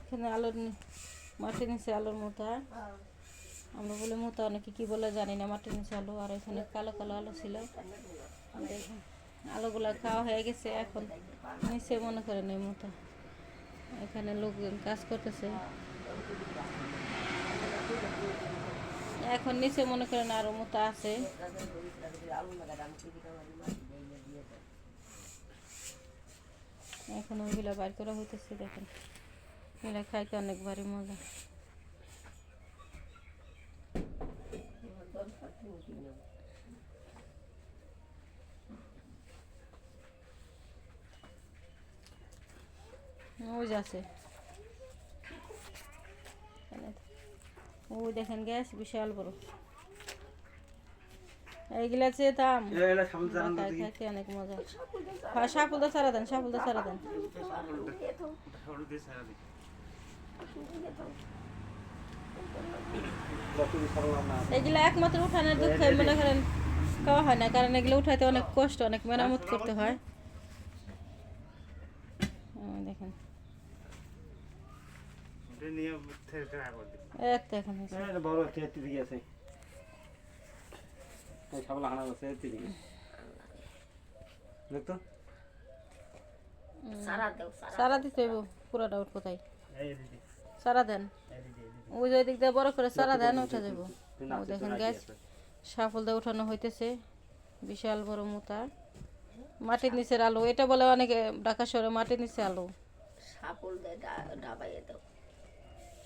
এখানে আলোর মাটির নিচে আলোর মোতা। আমরা বলে মোতা অনেকে কি বলে জানি না, মাটির নিচে আলো, আর এখানে কালো কালো আলো ছিল। আলোগুলো খাওয়া হয়ে গেছে, এখন নিচে মনে করেন এই মোতা। এখানে লোকজন কাজ করতেছে। এখন নিচে মনে করেন আরও মোতা আছে আলু লাগা দাম কেজি কামারি মাটি দিয়ে দিয়ে দেয় এখন ওইগুলো বার করা হইতেছে, দেখেন। এগুলো খাইতে অনেক ভারী মজা। ওই আছে। ওই দেখেন গ্যাস বিশাল বড়। এইগুলা জানান খাই খাইতে অনেক মজা। হ্যাঁ সাপুলদা সারা দেন সাপুলদা সারা দেন। এগুলা একমাত্র উঠানের দুঃখে মনে করেন খাওয়া হয় না কারণ এগুলো উঠাইতে অনেক কষ্ট অনেক মেরামত করতে হয়। দেখেন। এক দেখেন এটা বড় দিকে আছে। এই হানা আছে এত্তি দেখতো সারা দেও সারা সারা দিতে হইব পুরাটা উঠ কোথায়? সারা দেন। ওই যে দিক দিয়ে বড় করে সারা দেন উঠে যাব তুই ও নাচে দেখেন গ্যাস সাফল দিয়ে উঠানো হইতেছে বিশাল বড় মোতা। মাটির নিচের আলু এটা বলে অনেকে ঢাকা শহরে মাটির নিচে আলু। সাপুল দেয় ডাবাইয়ে দাও।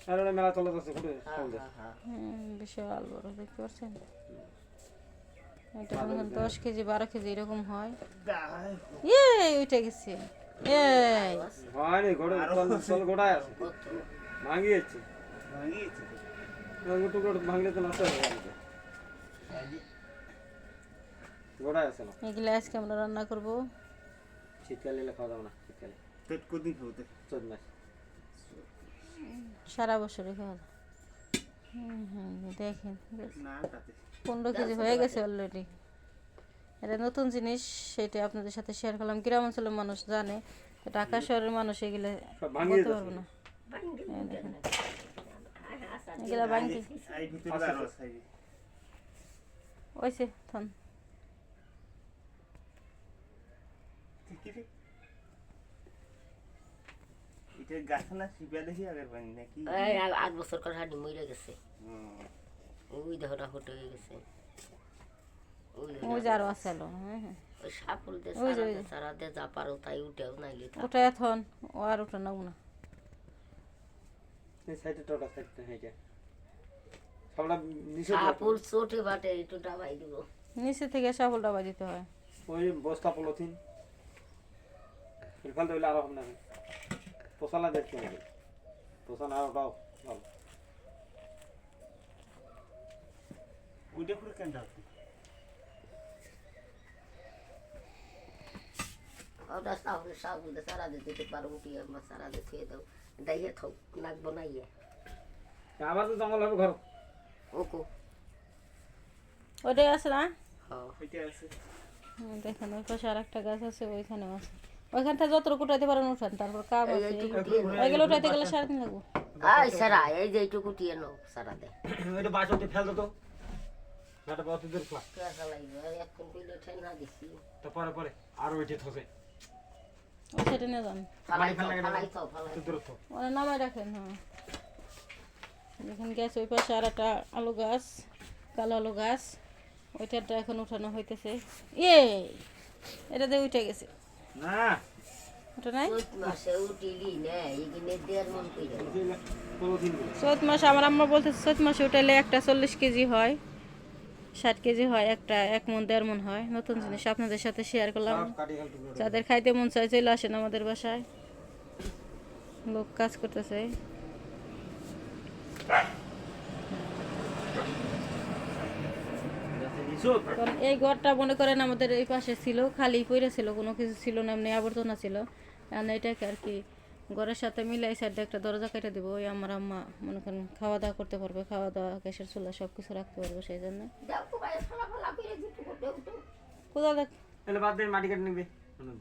আর মেলা চলে যাচ্ছে কোটে হ্যাঁ হ্যাঁ হ্যাঁ। হুম, বিশাল বড় দেখতে পাচ্ছেন? এটা দশ কেজি বারো কেজি এরকম হয়। ইয়ে উঠে গেছে। এই। হয়নি গোড়ে চল আছে। ভাঙি যাচ্ছে ভাঙি টুকরো ভাঙলে তো নষ্ট হয়ে যাবে। আছে না। এগুলো আজকে আমরা রান্না করব। শীতকালে এলে খাওয়া যাবে না শীতকালে। পেট কদিন খাওয়াতে চোদ্দ মাস। সারা বছরই খাওয়া হুম হুম দেখেন। না তাতে পনেরো কেজি হয়ে গেছে অলরেডি এটা নতুন জিনিস সেটা আপনাদের সাথে শেয়ার করলাম। গ্রাম অঞ্চলের মানুষ জানে ঢাকা শহরের মানুষ এগুলো বলতে পারব না। এগুলা বাঙ্গি এই ভিতরে আরও আছে। এই। ওইসে থন এটা গাছ না শিপা দেখি আগের পানি নাকি? আট বছর করে হাঁটি মরে গেছে। ওই দেহটা হটে হয়ে গেছে। ওই হ্যাঁ হ্যাঁ। ওই সাপুল দে সারা দে যে। সারা দে যা পারো তাই উঠেও ওটা এখন ও আর ওটা নাও না। এই সাইডে টোটা নিচে সাপুল চোটে বাটে একটু ডাবাই দিব। নিচে থেকে সাফল ডাবা দিতে হয়। ওই বস্তা পলিথিন। ফিলফাল দিলে আরও না। পোষালা দেখতে হবে। আর ভালো ওইটা করে কেন যাচ্ছে ওটা সাপুল সাপুল সারা দে দিতে পারো উঠিয়ে আমার সারা দে ছুঁয়ে দাও দাইয়ে থাও লাগবো না ইয়ে। আবার তো জঙ্গল হবে ঘর। ওকো। ওটাই আছে না? হ্যাঁ। ওইটা আছে। দেখেন ওই পাশে আর একটা গাছ আছে ওইখানেও আছে। ওইখান থেকে যতটুকু উঠাইতে পারেন উঠান তারপর কাম আছে ওইগুলো উঠাইতে গেলে সারাদিন লাগবো। এই সারা এই যে একটু কুটিয়ে নাও সারা দে তো। দূর লাগবে এখন কইলে দিছি তো পরে পরে। আর ওইটি থসে ওই সেটা নিয়ে যান ফালাই ফালাই তো ফালাই দূর তো ওরা নামাই রাখেন হ্যাঁ। দেখেন গ্যাস ওই পাশে আর একটা আলু গাছ কালো আলু গাছ এখন উঠানো হইতেছে। এ এটা দিয়ে উঠে গেছে। না। ওটা নাই? চৈত মাসে মন চৈত আমার আম্মা বলতেছে চৈত মাসে উঠাইলে একটা চল্লিশ কেজি হয়। ষাট কেজি হয় একটা এক মন দেড় মন হয়। নতুন জিনিস আপনাদের সাথে শেয়ার করলাম। যাদের খাইতে মন চায় চলে আসেন আমাদের বাসায়। লোক কাজ করতেছে। কারণ এই ঘরটা মনে করেন আমাদের এই পাশে ছিল খালি পড়ে ছিল কোনো কিছু ছিল না এমনি আবর্জনা ছিল। আর এটাকে আর কি ঘরের সাথে মিলে এই সাইডে একটা দরজা কেটে দেবো ওই আমার আম্মা মনে করেন খাওয়া দাওয়া করতে পারবে খাওয়া দাওয়া গ্যাসের চুলা সব কিছু রাখতে পারব সেই জন্য কোথাও দেখ এলে বাদ দিয়ে মাটি কেটে নিবে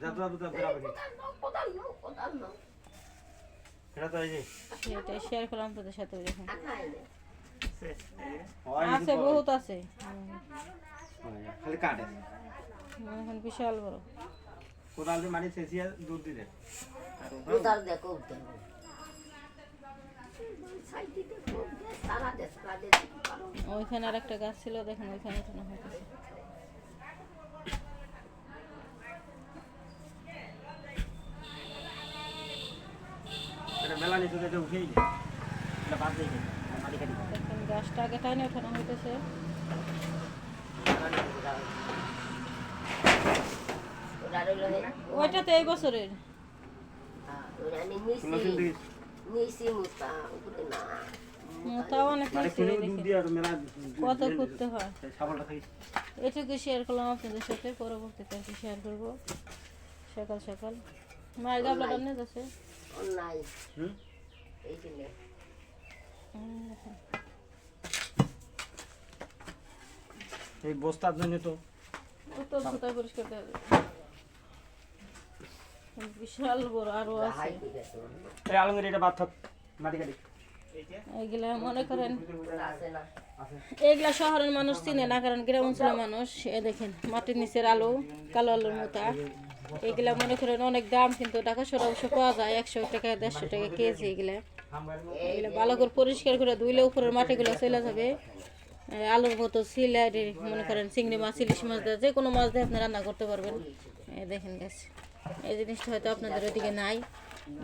যত যত যত সেটাই শেয়ার করলাম তোদের সাথে। হয় আছে বহুত আছে খালি কাটে মনে করেন বিশাল বড় কোদাল দিয়ে মাটি শেষিয়ে দুধ দিলে হবে পারো ওইখানে আর একটা গাছ ছিল দেখেন ওইখানে উঠানো হয়েছে গাছটা আগে টাইনে উঠানো হইতেছে। ওইটা তো এই বছরের। উপরে না অনেক কত করতে হয় এটুকু শেয়ার করলাম আপনাদের সাথে পরবর্তীতে আর কি শেয়ার করব সকাল সকাল মায়ের যাচ্ছে অন্যায় এই বস্তার জন্য তো উত্তর সুতায় পরিষ্কার। বিশাল বড় আরও আছে। এই আলমের এটা বাদ থাক মাটি কাটি। এইগুলা মনে করেন ওরা আছে না এইগুলা শহরের মানুষ চিনে না কারণ গ্রাম অঞ্চলের মানুষ এ দেখেন মাটির নিচের আলু কালো আলুর মতো। এইগুলা মনে করেন অনেক দাম কিন্তু টাকা সরা অবশ্য পাওয়া যায় একশো টাকা দেড়শো টাকা কেজি এগুলা এগুলা ভালো করে পরিষ্কার করে ধুইলে উপরের মাটিগুলো চলে যাবে। আলুর মতো সিলাই মনে করেন চিংড়ি মাছ ইলিশ মাছ দিয়ে যে কোনো মাছ দিয়ে আপনি রান্না করতে পারবেন। দেখেন গাছ। এই জিনিসটা হয়তো আপনাদের ওইদিকে নাই।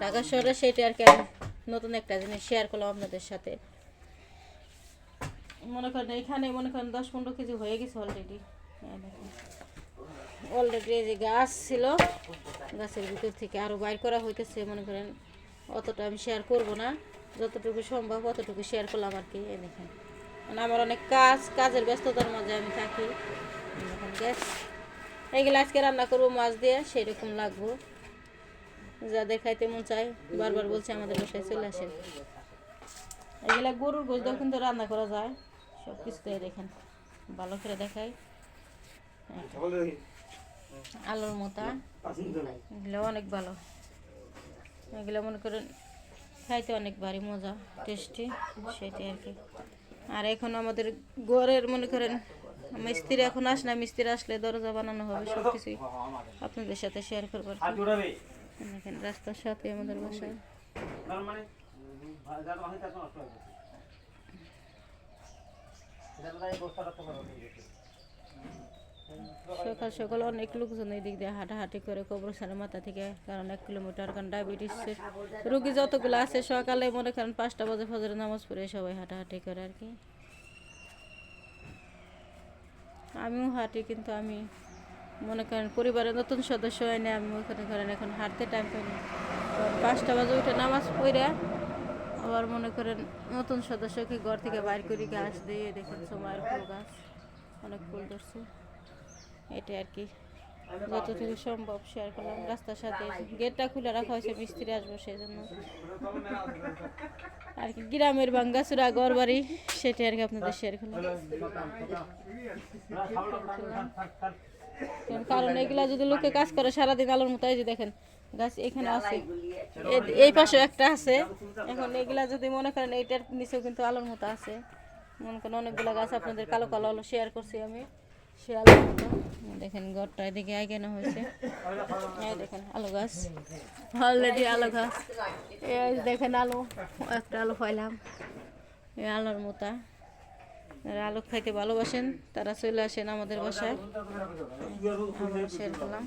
ঢাকা শহরে সেটা আর কি নতুন একটা জিনিস শেয়ার করলাম আপনাদের সাথে। মনে করেন এখানে মনে করেন দশ পনেরো কেজি হয়ে গেছে অলরেডি অলরেডি যে গাছ ছিল, গাছের ভিতর থেকে আরও বাইর করা হইতেছে, মনে করেন অতটা আমি শেয়ার করব না। যতটুকু সম্ভব অতটুকু শেয়ার করলাম আর কি দেখেন। মানে আমার অনেক কাজ, কাজের ব্যস্ততার মাঝে আমি থাকি। গ্যাস এইগুলো আজকে রান্না করব, মাছ দিয়ে সেরকম লাগবো। যাদের খাইতে মন চায়, বারবার বলছে আমাদের বাসায় চলে আসেন এগুলা গরুর দিয়েও কিন্তু রান্না করা যায় সব কিছুতে দেখেন, ভালো করে দেখাই। আলুর মোতা এগুলো অনেক ভালো। এগুলো মনে করেন, খাইতে অনেক ভারী মজা, টেস্টি, সেটাই আর কি। আর এখন আমাদের ঘরের মনে করেন মিস্ত্রি এখন আস না মিস্ত্রি আসলে দরজা বানানো হবে সব কিছুই আপনাদের সাথে শেয়ার করব দেখেন রাস্তার সাথে আমাদের বাসায় মানে গেছে সকাল সকাল অনেক লোকজন এই দিক দিয়ে হাঁটাহাঁটি করে কবরস্থানের মাথা থেকে কারণ এক কিলোমিটার কারণ ডায়াবেটিসের রুগী যতগুলো আছে সকালে মনে করেন পাঁচটা বাজে ফজরের নামাজ পড়ে সবাই হাঁটাহাঁটি করে আর কি। আমিও হাঁটি, কিন্তু আমি মনে করেন পরিবারের নতুন সদস্য হয় না আমি ওখানে করেন এখন হাঁটতে টাইম পাই না। পাঁচটা বাজে উঠে নামাজ পড়ে, আবার মনে করেন নতুন সদস্যকে ঘর থেকে বাইর করি, গাছ দিয়ে দেখেন সময়ের ফুল গাছ অনেক ফুল ধরছে। এটা আর কি। যতটুকু সম্ভব শেয়ার করলাম। রাস্তার সাথে গেটটা খুলে রাখা হয়েছে, মিস্ত্রি আসব সেই জন্য আর কি, গ্রামের বাঙ্গাচুরা ঘর বাড়ি সেটা আর কি আপনাদের শেয়ার করলাম। কারণ এগুলা যদি লোকে কাজ করে সারাদিন আলোর মতো যে দেখেন, গাছ এখানে আছে। এই পাশে একটা আছে। এখন এগুলা যদি মনে করেন, এইটার নিচেও কিন্তু আলোর মতো আছে। মনে করেন অনেকগুলো গাছ আপনাদের কালো কালো আলো শেয়ার করছি আমি। সে আলোর মতো। দেখেন ঘরটা এদিকে আগে না হয়েছে? দেখেন আলু গাছ। অলরেডি আলু গাছ। এই দেখেন আলু একটা আলু পাইলাম। এই আলোর মোতা। যারা আলু খাইতে ভালোবাসেন তারা চলে আসেন আমাদের বাসায়। শেয়ার করলাম।